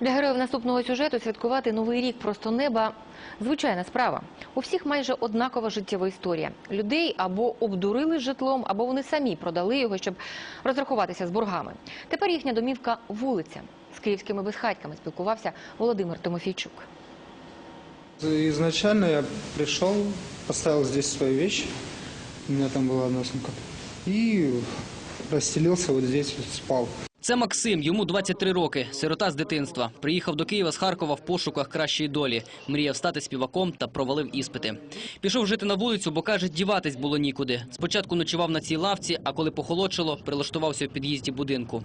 Для героїв наступного сюжету святкувати новий рік просто неба звичайна справа. У всіх майже однакова життєва історія. Людей або обдурили житлом, або вони самі продали його, щоб розрахуватися з боргами. Тепер їхня домівка вулиця. З київськими безхатьками спілкувався Володимир Тимофійчук. Изначально я пришел, поставил здесь свои вещи, у меня там была одна сумка, и расстелился вот здесь, вот. Це Максим, йому 23 роки, сирота з дитинства. Приїхав до Києва з Харкова в пошуках кращої долі. Мріяв стати співаком та провалив іспити. Пішов жити на вулицю, бо каже, діватись було нікуди. Спочатку ночував на цій лавці, а коли похолодшило, прилаштувався в під'їзді будинку.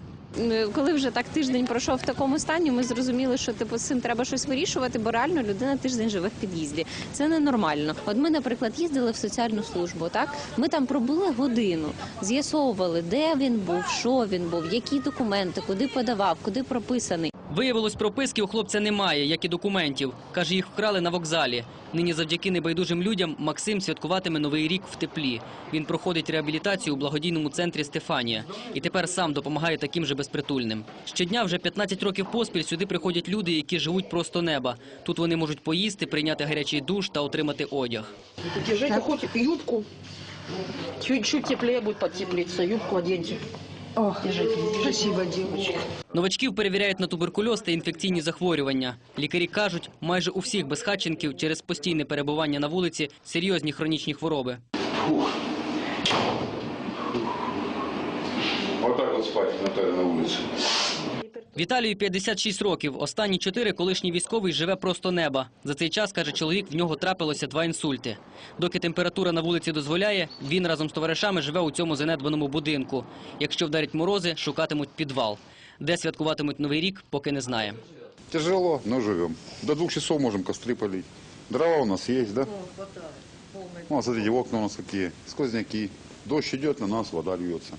Коли вже так тиждень пройшов в такому стані, ми зрозуміли, що типу з цим треба щось вирішувати, бо реально людина тиждень живе в під'їзді. Це ненормально. От ми, наприклад, їздили в соціальну службу. Так ми там пробули годину, з'ясовували, де він був, що він був, які документи, куди подавав, куди прописаний. Виявилось, прописки у хлопця немає, як і документів. Каже, їх вкрали на вокзалі. Нині завдяки небайдужим людям Максим святкуватиме новий рік в теплі. Він проходить реабілітацію у благодійному центрі Стефанія і тепер сам допомагає таким же безпритульним. Щодня вже 15 років поспіль сюди приходять люди, які живуть просто неба. Тут вони можуть поїсти, прийняти гарячий душ та отримати одяг. Держите хоть юбку. Чуть-чуть теплее будет подтеплиться. Юбку оденьте. Спасибо, дівчинка. Новачків перевіряють на туберкульоз та інфекційні захворювання. Лікарі кажуть, майже у всіх безхатченків через постійне перебування на вулиці серйозні хронічні хвороби. Фух. Фух. Отак от спати на улице. Віталію 56 років. Останні чотири колишній військовий живе просто неба. За цей час, каже чоловік, в нього трапилося два інсульти. Доки температура на вулиці дозволяє, він разом з товаришами живе у цьому занедбаному будинку. Якщо вдарять морози, шукатимуть підвал. Де святкуватимуть новий рік, поки не знає. Тяжело, но живем. До двух часов можем костры полить. Дрова у нас есть, да? Ну, смотрите, окна у нас какие. Сквозняки. Дождь идет, на нас вода льется.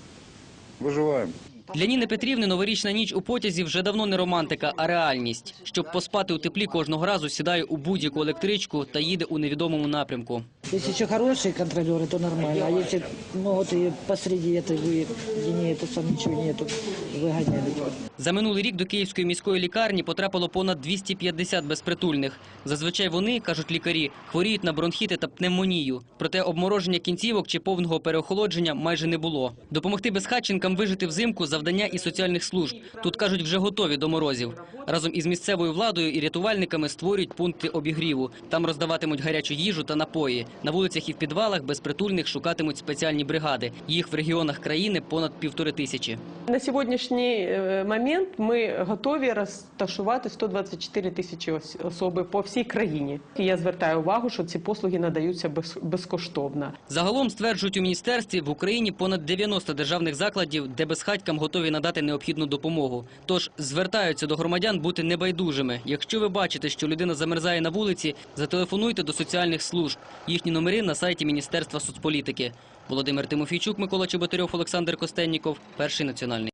Выживаем. Для Ніни Петрівни новорічна ніч у потязі вже давно не романтика, а реальність. Щоб поспати у теплі, кожного разу сідає у будь-яку електричку та їде у невідомому напрямку. Если еще хорошие контролеры, то нормально. А если могут и посреди этой вы, где не это сам ничего нету, выгоняют. За минулий рік до Київської міської лікарні потрапило понад 250 безпритульних. Зазвичай вони, кажуть лікарі, хворіють на бронхіти та пневмонію. Проте обмороження кінцівок чи повного переохолодження майже не було. Допомогти безхатченкам вижити взимку завдання і соціальних служб. Тут кажуть, вже готові до морозів. Разом із місцевою владою і рятувальниками створюють пункти обігріву. Там роздаватимуть гарячу їжу та напої. На вулицях і в підвалах безпритульних шукатимуть спеціальні бригади. Їх в регіонах країни понад півтори тисячі. На сьогоднішній е, момент ми готові розташувати 124 тисячі особи по всій країні. І я звертаю увагу, що ці послуги надаються безкоштовно. Загалом стверджують у міністерстві в Україні понад 90 державних закладів, де безхатькам готові надати необхідну допомогу. Тож звертаються до громадян бути небайдужими. Якщо ви бачите, що людина замерзає на вулиці, зателефонуйте до соціальних служб. Їхні номери на сайті Міністерства соцполітики. Володимир Тимофійчук, Микола Чеботарьов, Олександр Костенніков, перший національний.